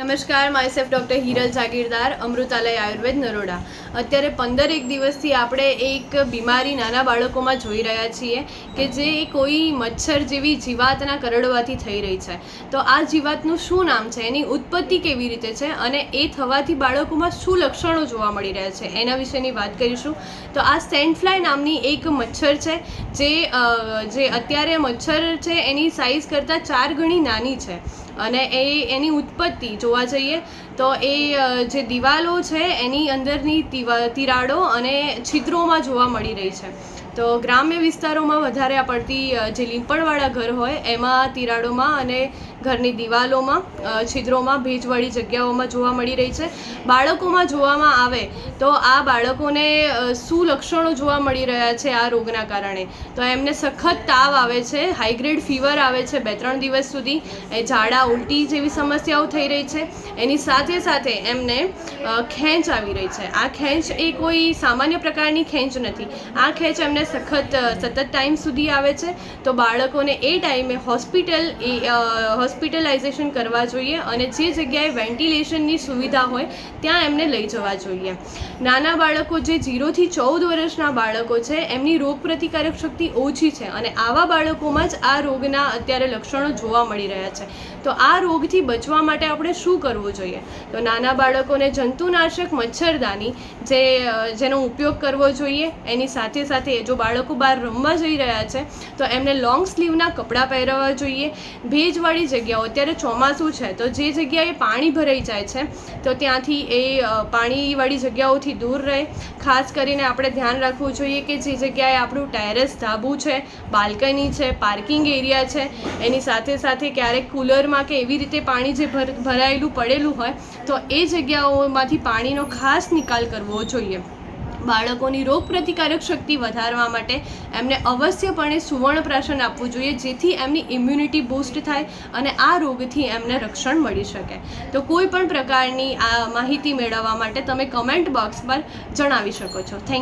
નમસ્કાર myself doctor Hiral Jagirdar, Amrutalay Ayurved Naroda. અત્યારે પંદર એક દિવસથી આપણે એક બીમારી નાના બાળકોમાં જોઈ રહ્યા છીએ કે જે કોઈ મચ્છર જેવી જીવાતના કરડવાથી થઈ રહી છે. તો આ જીવાતનું શું નામ છે? એની ઉત્પત્તિ કેવી રીતે છે? અને એ થવાથી બાળકોમાં શું લક્ષણો જોવા મળી રહ્યા છે? એના વિશેની વાત કરીશું. તો આ સેન્ટફ્લાય નામની એક મચ્છર છે, જે જે અત્યારે મચ્છર છે, એની સાઇઝ કરતાં ચાર ગણી નાની છે. અને એ એની ઉત્પત્તિ જોવા જઈએ તો એ જે દિવાલો છે એની અંદરની તિરાડો અને છિદ્રોમાં જોવા મળી રહી છે. તો ગ્રામ્ય વિસ્તારોમાં વધારે પડતી જે લીંપણવાળા ઘર હોય, એમાં તિરાડોમાં અને ઘરની દિવાલોમાં છિદ્રોમાં, ભેજવાળી જગ્યાઓમાં જોવા મળી રહી છે. બાળકોમાં જોવામાં આવે તો આ બાળકોને શું લક્ષણો જોવા મળી રહ્યા છે આ રોગના કારણે? તો એમને સખત તાવ આવે છે, હાઈગ્રેડ ફીવર આવે છે બે ત્રણ દિવસ સુધી, એ ઝાડા ઉલટી જેવી સમસ્યાઓ થઈ રહી છે. એની સાથે સાથે એમને ખેંચ આવી રહી છે. આ ખેંચ એ કોઈ સામાન્ય પ્રકારની ખેંચ નથી. આ ખેંચ એમને સખત સતત ટાઈમ સુધી આવે છે. તો બાળકોને એ ટાઈમે હોસ્પિટલ એ હોસ્પિટલાઇઝેશન કરવા જોઈએ અને જે જગ્યાએ વેન્ટિલેશનની સુવિધા હોય, ત્યાં એમને લઈ જવા જોઈએ. નાના બાળકો જે જીરોથી ચૌદ વર્ષના બાળકો છે, એમની રોગ પ્રતિકારક શક્તિ ઓછી છે અને આવા બાળકોમાં જ આ રોગના અત્યારે લક્ષણો જોવા મળી રહ્યા છે. તો આ રોગથી બચવા માટે આપણે શું કરવું જોઈએ? તો નાના બાળકોને જંતુનાશક, મચ્છરદાની જે જેનો ઉપયોગ કરવો જોઈએ, એની સાથે સાથે જો બાળકો બહાર રમવા જઈ રહ્યા છે, તો એમને લોંગ સ્લીવના કપડાં પહેરવા જોઈએ. ભેજવાળી જગ્યાઓ, અત્યારે ચોમાસું છે, તો જે જગ્યાએ પાણી ભરાઈ જાય છે, તો ત્યાંથી એ પાણીવાળી જગ્યાઓથી દૂર રહે. ખાસ કરીને આપણે ધ્યાન રાખવું જોઈએ કે જે જગ્યાએ આપણું ટેરેસ ધાબુ છે બાલ્કની છે પાર્કિંગ એરિયા છે, એની સાથે સાથે ક્યારેક કુલરમાં કે એવી રીતે પાણી જે ભર, ભરાયેલું, પડેલું હોય, તો એ જગ્યાઓમાંથી પાણીનો ખાસ નિકાલ કરવો જોઈએ. બાળકોની રોગ પ્રતિકારક શક્તિ વધારવા માટે એમને અવશ્યપણે સુવર્ણપ્રાશન આપવું જોઈએ, જેથી એમની ઇમ્યુનિટી બૂસ્ટ થાય અને આ રોગથી એમને રક્ષણ મળી શકે. તો કોઈ પણ પ્રકારની આ માહિતી મેળવવા માટે તમે કમેન્ટ બોક્સ પર જણાવી શકો છો. થેન્ક